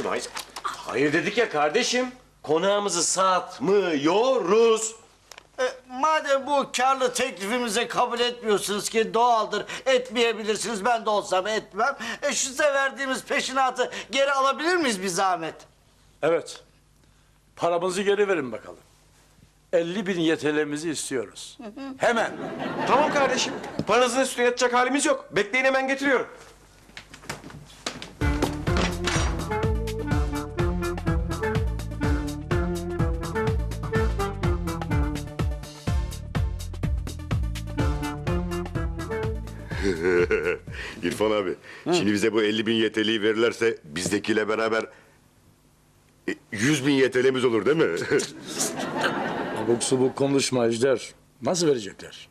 Hayır, hayır dedik ya kardeşim. Konağımızı satmıyoruz. E, madem bu karlı teklifimizi kabul etmiyorsunuz ki doğaldır, etmeyebilirsiniz. Ben de olsam etmem. E, şu size verdiğimiz peşinatı geri alabilir miyiz bir zahmet? Evet. Paramızı geri verin bakalım. 50 bin YTL'mizi istiyoruz. Hemen. Tamam kardeşim. Paranızın üstüne yatacak halimiz yok. Bekleyin hemen getiriyorum. İrfan abi, şimdi bize bu 50 bin YTL'yi verirlerse bizdekiyle beraber e, 100 bin YTL'miz olur değil mi? Abuk subuk konuşma Ejder. Nasıl verecekler?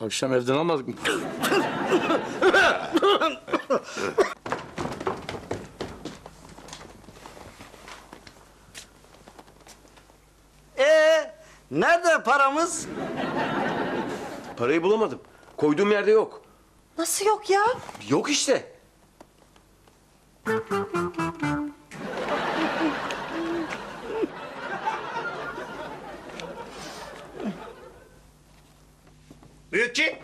Akşam evden almadık mı? Ee, nerede paramız? Parayı bulamadım. Koyduğum yerde yok. Nasıl yok ya? Yok işte. Büyükçin!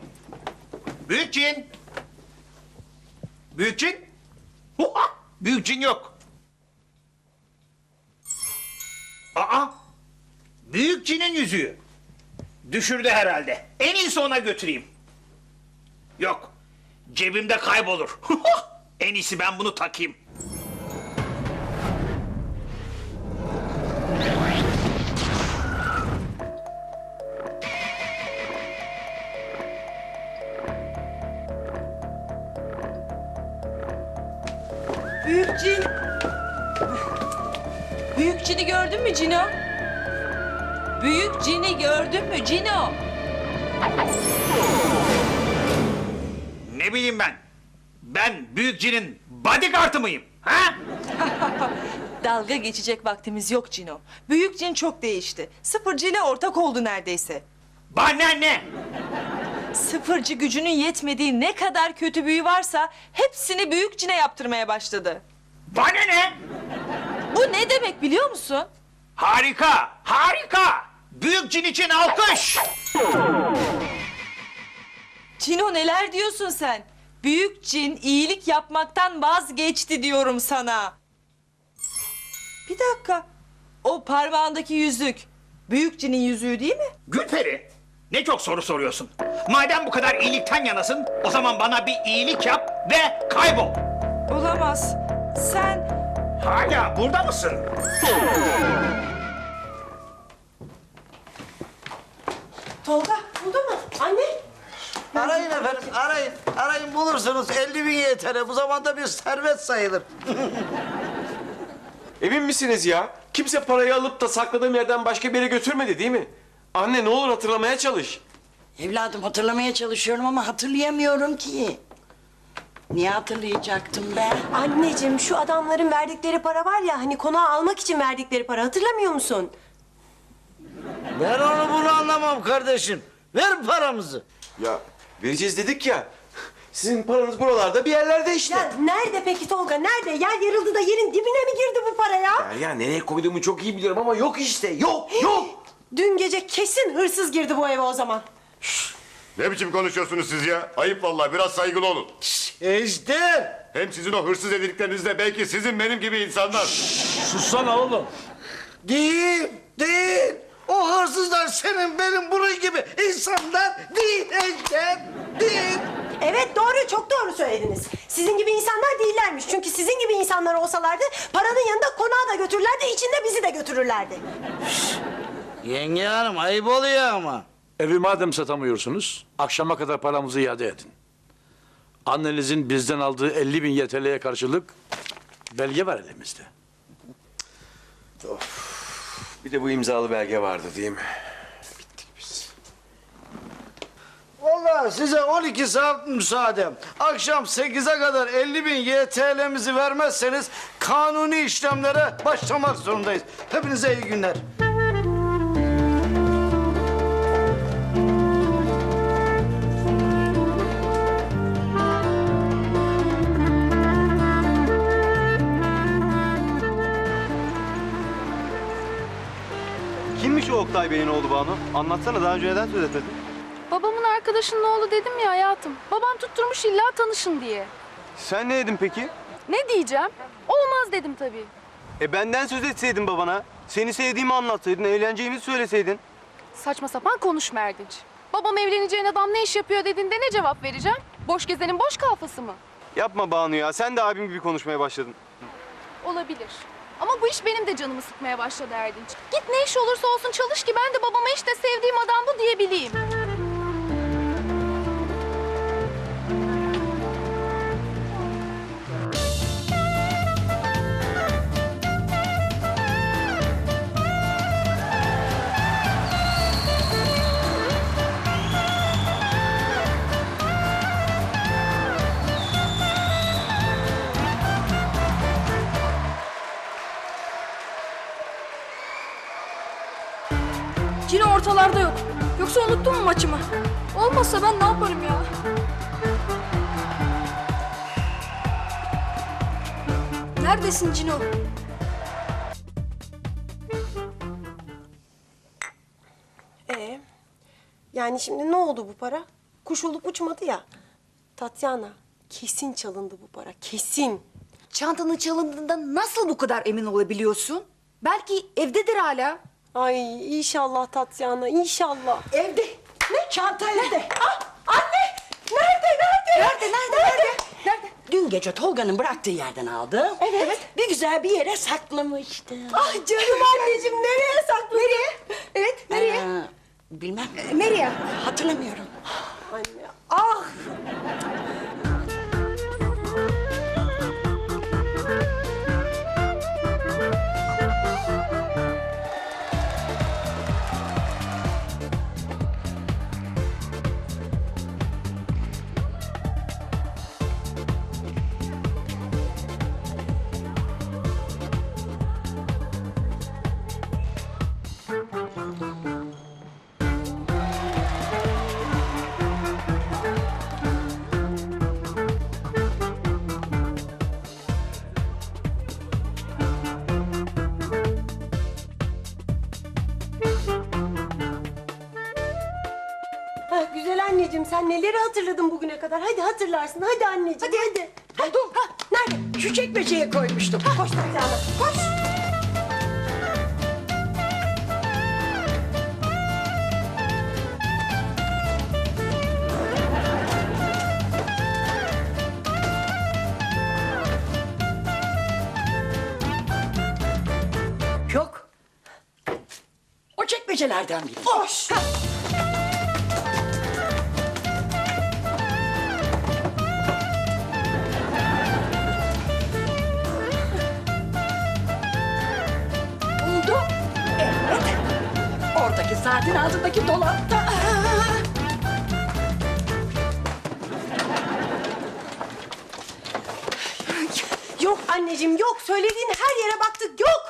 Büyükçin! Büyükçin! Huha! Büyükçin yok. Aa! Büyükçinin yüzüğü. Düşürdü herhalde. En iyisi ona götüreyim. Yok. Cebimde kaybolur. En iyisi ben bunu takayım. Büyük cin. Büyük cini gördün mü Cino? Büyük cini gördün mü Cino? Ne bileyim ben. Ben büyükçinin bodyguard'ı mıyım? Ha? Dalga geçecek vaktimiz yok Cino. Büyük cin çok değişti. Sıfırcı ortak oldu neredeyse. Bana ne? Sıfırcı gücünün yetmediği ne kadar kötü büyü varsa hepsini büyük cine yaptırmaya başladı. Bana ne? Bu ne demek biliyor musun? Harika, harika. Büyük cin için alkış. Cino neler diyorsun sen? Büyük cin iyilik yapmaktan vazgeçti diyorum sana. Bir dakika. O parmağındaki yüzük büyük cinin yüzüğü değil mi? Gülperi, ne çok soru soruyorsun. Madem bu kadar iyilikten yanasın, o zaman bana bir iyilik yap ve kaybol. Olamaz. Sen Hala burada mısın? Tolga buldun mu? Anne. Arayın efendim, arayın. Arayın bulursunuz. 50 bin YTL. Bu zamanda bir servet sayılır. Emin misiniz ya? Kimse parayı alıp da sakladığım yerden başka bir yere götürmedi değil mi? Anne ne olur hatırlamaya çalış. Evladım hatırlamaya çalışıyorum ama hatırlayamıyorum ki. Niye hatırlayacaktım ben? Anneciğim şu adamların verdikleri para var ya hani konağı almak için verdikleri para hatırlamıyor musun? Ben onu bunu anlamam kardeşim. Ver paramızı. Ya vereceğiz dedik ya. Sizin paranız buralarda bir yerlerde işte. Ya nerede peki Tolga nerede? Yer yarıldı da yerin dibine mi girdi bu para ya? Ya, ya nereye koyduğumu çok iyi biliyorum ama yok işte. Yok, yok. Dün gece kesin hırsız girdi bu eve o zaman. ne biçim konuşuyorsunuz siz ya? Ayıp vallahi biraz saygılı olun. Ejder. Hem sizin o hırsız dediklerinizle belki sizin benim gibi insanlar. Sussana oğlum. Değil, değil. O hırsızlar senin benim bunun gibi insanlar değil Ejder. Değil. Evet doğru çok doğru söylediniz. Sizin gibi insanlar değillermiş. Çünkü sizin gibi insanlar olsalardı paranın yanında konağı da götürürlerdi içinde bizi de götürürlerdi. Yenge hanım ayıp oluyor ama. Evi madem satamıyorsunuz, akşama kadar paramızı iade edin. Annenizin bizden aldığı 50 bin YTL'ye karşılık belge var elimizde. Bir de bu imzalı belge vardı değil mi? Bittik biz. Vallahi size 12 saat müsaadem. Akşam 8'e kadar 50 bin YTL'mizi vermezseniz kanuni işlemlere başlamak zorundayız. Hepinize iyi günler. Kimmiş o Oktay Bey'in oğlu Banu? Anlatsana daha önce neden söz etmedin? Babamın arkadaşının oğlu dedim ya hayatım. Babam tutturmuş illa tanışın diye. Sen ne dedin peki? Ne diyeceğim? Olmaz dedim tabii. E benden söz etseydin babana. Seni sevdiğimi anlatsaydın, evleneceğimizi söyleseydin. Saçma sapan konuşma Erdinç. Babam evleneceğin adam ne iş yapıyor dediğinde ne cevap vereceğim? Boş gezenin boş kafası mı? Yapma Banu ya, sen de abim gibi konuşmaya başladın. Olabilir. Ama bu iş benim de canımı sıkmaya başladı Erdinç. Git ne iş olursa olsun çalış ki ben de babama işte sevdiğim adam bu diyebileyim. Yine ortalarda yok. Yoksa unuttun mu maçımı? Olmazsa ben ne yaparım ya? Neredesin Cino? Ee, yani şimdi ne oldu bu para? Kuş olup uçmadı ya. Tatyana, kesin çalındı bu para, kesin. Çantanın çalındığından nasıl bu kadar emin olabiliyorsun? Belki evdedir hala. Ay inşallah Tatyana, inşallah. Evde. Ne? Çanta evde. Ah, anne! Nerede, nerede? Nerede, nerede, nerede? Nerede? Dün gece Tolga'nın bıraktığı yerden aldım. Evet. Bir güzel bir yere saklamıştım. Ah canım anneciğim, nereye sakladın? Nereye? Evet, nereye? Ee, bilmem. nereye? Hatırlamıyorum. Anne, ah! Güzel anneciğim, sen neleri hatırladın bugüne kadar? Hadi hatırlarsın, hadi anneciğim, hadi. hadi. Buldum. Ha, nerede? Şu çekmeceye koymuştum. Koş Tatyana, koş. O çekmecelerden biri. Koş. Buldum. Evet. Oradaki saatin altındaki dolapta. Yok anneciğim, yok. Söylediğin her yere baktık, yok.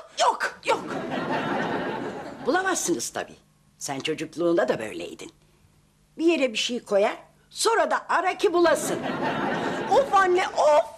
Bulamazsınız tabii. Sen çocukluğunda da böyleydin. Bir yere bir şey koyar, sonra da ara ki bulasın. Of anne, of.